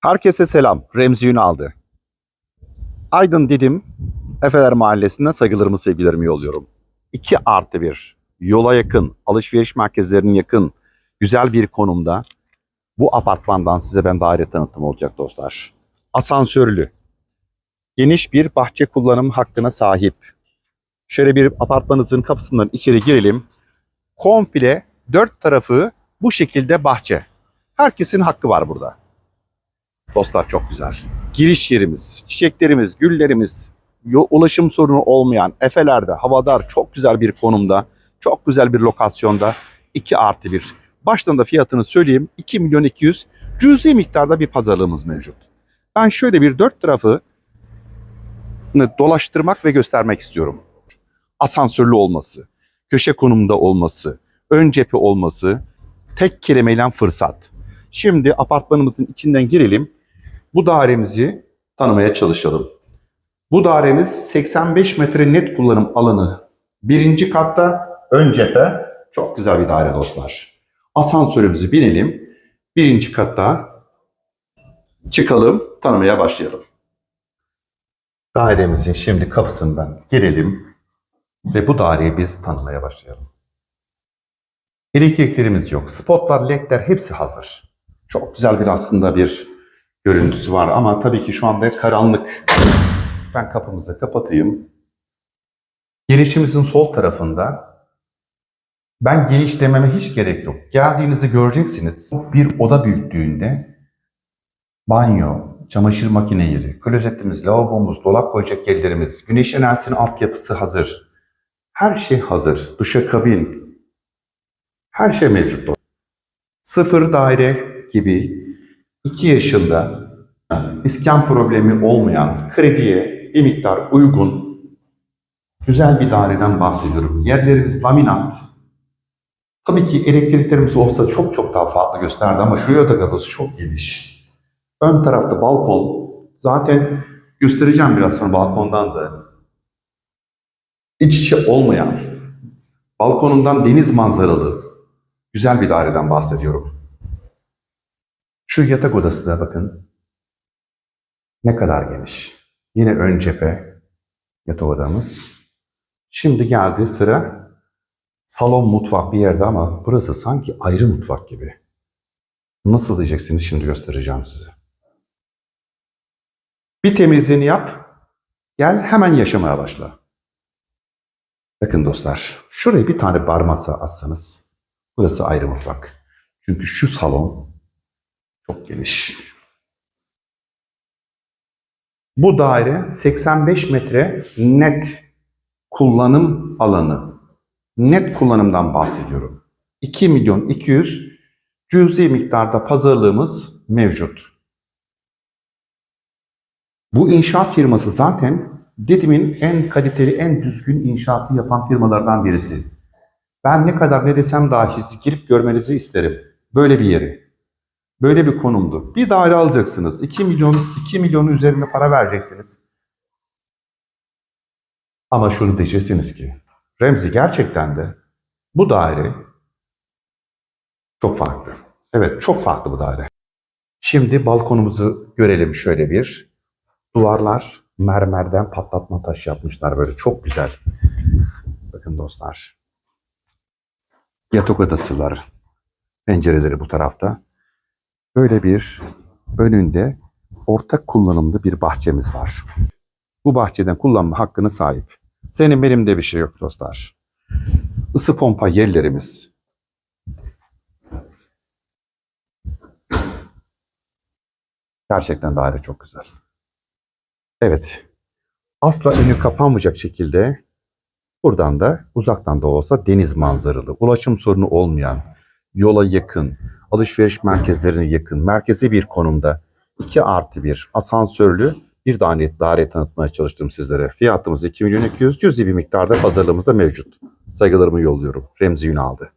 Herkese selam. Remzi Ünal'dı. Aydın Didim, Efeler Mahallesi'nden saygılarımı sevgilerimi yolluyorum. 2 artı 1, yola yakın, alışveriş merkezlerinin yakın, güzel bir konumda bu apartmandan size ben daire tanıtım olacak dostlar. Asansörlü, geniş bir bahçe kullanım hakkına sahip. Şöyle bir apartmanınızın kapısından içeri girelim. Komple dört tarafı bu şekilde bahçe. Herkesin hakkı var burada. Dostlar çok güzel. Giriş yerimiz, çiçeklerimiz, güllerimiz, ulaşım sorunu olmayan Efeler'de, Havadar çok güzel bir konumda, çok güzel bir lokasyonda 2 artı 1. Baştan da fiyatını söyleyeyim 2 milyon 200 cüzi miktarda bir pazarlığımız mevcut. Ben şöyle bir dört tarafı dolaştırmak ve göstermek istiyorum. Asansörlü olması, köşe konumda olması, ön cephe olması, tek kelimeyle fırsat. Şimdi apartmanımızın içinden girelim. Bu dairemizi tanımaya çalışalım. Bu dairemiz 85 metre net kullanım alanı. Birinci katta ön cephe. Çok güzel bir daire dostlar. Asansörümüzü binelim. Birinci katta çıkalım, tanımaya başlayalım. Dairemizin şimdi kapısından girelim ve bu daireyi biz tanımaya başlayalım. Elektriklerimiz yok. Spotlar, ledler hepsi hazır. Çok güzel bir aslında bir görüntüsü var ama tabii ki şu anda karanlık. Ben kapımızı kapatayım. Girişimizin sol tarafında ben geniş dememe hiç gerek yok. Geldiğinizde göreceksiniz bir oda büyüklüğünde banyo, çamaşır makine yeri, klozetimiz, lavabomuz, dolap koyacak yerlerimiz, güneş enerjisinin altyapısı hazır. Her şey hazır. Duşakabin, her şey mevcut. Sıfır daire gibi 2 yaşında iskan problemi olmayan, krediye bir miktar uygun, güzel bir daireden bahsediyorum. Yerlerimiz laminat. Tabii ki elektriklerimiz olsa çok çok daha farklı gösterdi ama şu yatak odası çok geniş. Ön tarafta balkon. Zaten göstereceğim biraz sonra balkondan da. İç içe olmayan, balkonundan deniz manzaralı, güzel bir daireden bahsediyorum. Şu yatak odası da bakın. Ne kadar geniş. Yine ön cephe yatak odamız. Şimdi geldi sıra salon mutfak bir yerde ama burası sanki ayrı mutfak gibi. Nasıl diyeceksiniz şimdi göstereceğim size. Bir temizliğini yap. Gel hemen yaşamaya başla. Bakın dostlar. Şuraya bir tane bar masa assanız. Burası ayrı mutfak. Çünkü şu salon çok geniş. Bu daire 85 metre net kullanım alanı. Net kullanımdan bahsediyorum. 2 milyon 200 cüzi miktarda pazarlığımız mevcut. Bu inşaat firması zaten Didim'in en kaliteli, en düzgün inşaatı yapan firmalardan birisi. Ben ne kadar ne desem dahi girip görmenizi isterim. Böyle bir yeri. Böyle bir konumdu. Bir daire alacaksınız. 2 milyon, 2 milyonun üzerinde para vereceksiniz. Ama şunu diyeceksiniz ki Remzi gerçekten de bu daire çok farklı. Evet çok farklı bu daire. Şimdi balkonumuzu görelim şöyle bir. Duvarlar mermerden patlatma taş yapmışlar böyle çok güzel. Bakın dostlar. Yatak odası var. Pencereleri bu tarafta. Böyle bir önünde ortak kullanımlı bir bahçemiz var. Bu bahçeden kullanma hakkına sahip. Senin benim de bir şey yok dostlar. Isı pompa yerlerimiz. Gerçekten daire çok güzel. Evet. Asla önü kapanmayacak şekilde buradan da uzaktan da olsa deniz manzaralı, ulaşım sorunu olmayan, yola yakın, alışveriş merkezlerine yakın, merkezi bir konumda 2 artı 1 asansörlü bir tane daire tanıtmaya çalıştım sizlere. Fiyatımız 2 milyon 200 cüzi bir miktarda pazarlığımızda mevcut. Saygılarımı yolluyorum. Remzi Ünal'dı.